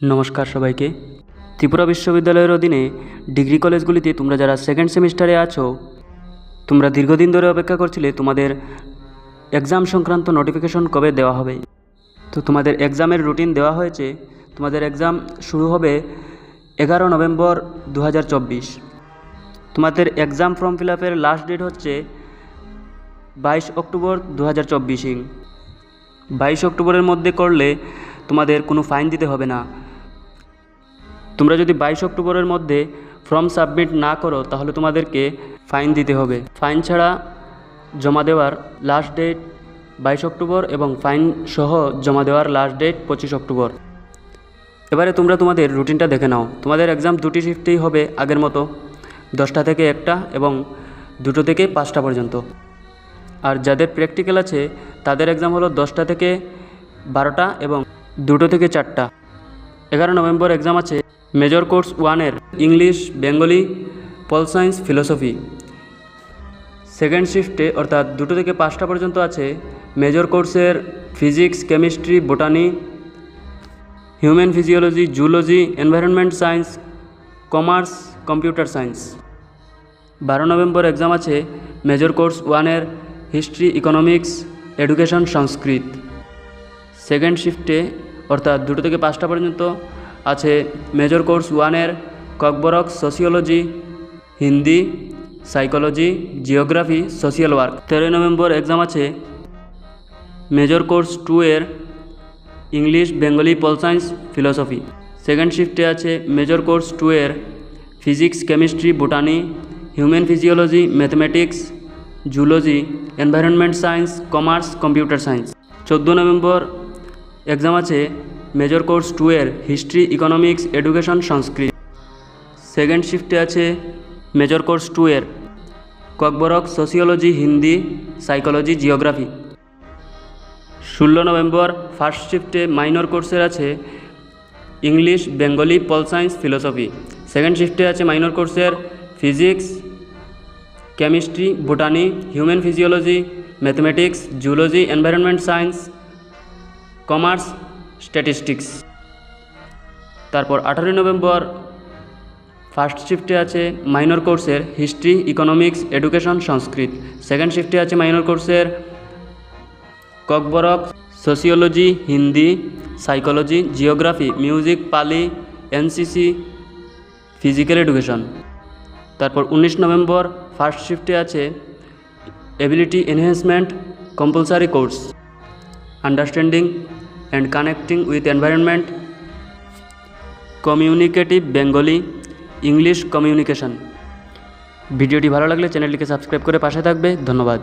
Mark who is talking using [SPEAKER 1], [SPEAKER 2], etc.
[SPEAKER 1] নমস্কার সবাইকে। ত্রিপুরা বিশ্ববিদ্যালয়ের অধীনে ডিগ্রি কলেজগুলিতে তোমরা যারা সেকেন্ড সেমিস্টারে আছো, তোমরা দীর্ঘদিন ধরে অপেক্ষা করছিলে তোমাদের এক্সাম সংক্রান্ত নোটিফিকেশন কবে দেওয়া হবে। তো তোমাদের এক্সামের রুটিন দেওয়া হয়েছে, তোমাদের এক্সাম শুরু হবে এগারো নভেম্বর দু হাজার চব্বিশ। তোমাদের এক্সাম ফর্ম ফিল আপের লাস্ট ডেট হচ্ছে বাইশ অক্টোবর দু হাজার চব্বিশিং বাইশ অক্টোবরের মধ্যে করলে তোমাদের কোনো ফাইন দিতে হবে না। তোমরা যদি বাইশ অক্টোবরের মধ্যে ফর্ম সাবমিট না করো, তাহলে তোমাদেরকে ফাইন দিতে হবে। ফাইন ছাড়া জমা দেওয়ার লাস্ট ডেট বাইশ অক্টোবর এবং ফাইন সহ জমা দেওয়ার লাস্ট ডেট পঁচিশ অক্টোবর। এবারে তোমরা তোমাদের রুটিনটা দেখে নাও। তোমাদের এক্সাম দুটি শিফটেই হবে আগের মতো, দশটা থেকে একটা এবং দুটো থেকে পাঁচটা পর্যন্ত। আর যাদের প্র্যাকটিক্যাল আছে, তাদের এক্সাম হলো দশটা থেকে বারোটা এবং দুটো থেকে চারটা। এগারো নভেম্বর এক্সাম আছে। মেজর কোর্স ওয়ানের English, Bengali, pol science philosophy. Second শিফটে, অর্থাৎ দুটো থেকে পাঁচটা পর্যন্ত আছে মেজর কোর্সের physics, chemistry, botany, human physiology zoology environment science, commerce, computer science. বারো নভেম্বর এক্সাম আছে মেজর কোর্স ওয়ানের history, economics, education, Sanskrit. Second শিফটে, অর্থাৎ দুটো থেকে পাঁচটা পর্যন্ত আছে মেজর কোর্স ওয়ানের Kokborok sociology Hindi psychology geography social work তেরোই নভেম্বর এক্সাম আছে। মেজর কোর্স টু এর English Bengali pol science philosophy second শিফটে আছে মেজর কোর্স টু এর physics chemistry botany human physiology mathematics zoology environment science commerce computer science চোদ্দ November exam আছে। Major course two এর history economics education Sanskrit second শিফটে আছে major course two এর Kokborok sociology Hindi psychology geography ষোলো November first শিফটে minor কোর্সের আছে English Bengali pol science philosophy second শিফটে আছে মাইনর কোর্সের physics chemistry botany human physiology mathematics zoology environment science commerce statistics তারপর আঠারোই নভেম্বর ফার্স্ট শিফটে আছে মাইনর কোর্সের history economics education Sanskrit. Second শিফটে আছে মাইনর কোর্সের Kokborok sociology Hindi psychology geography music Pali, NCC physical education তারপর উনিশ নভেম্বর ফার্স্ট শিফটে আছে ability enhancement compulsory course understanding and connecting with environment communicative Bengali English communication ভিডিওটি ভালো লাগলে চ্যানেলটিকে সাবস্ক্রাইব করে পাশে থাকবে। ধন্যবাদ।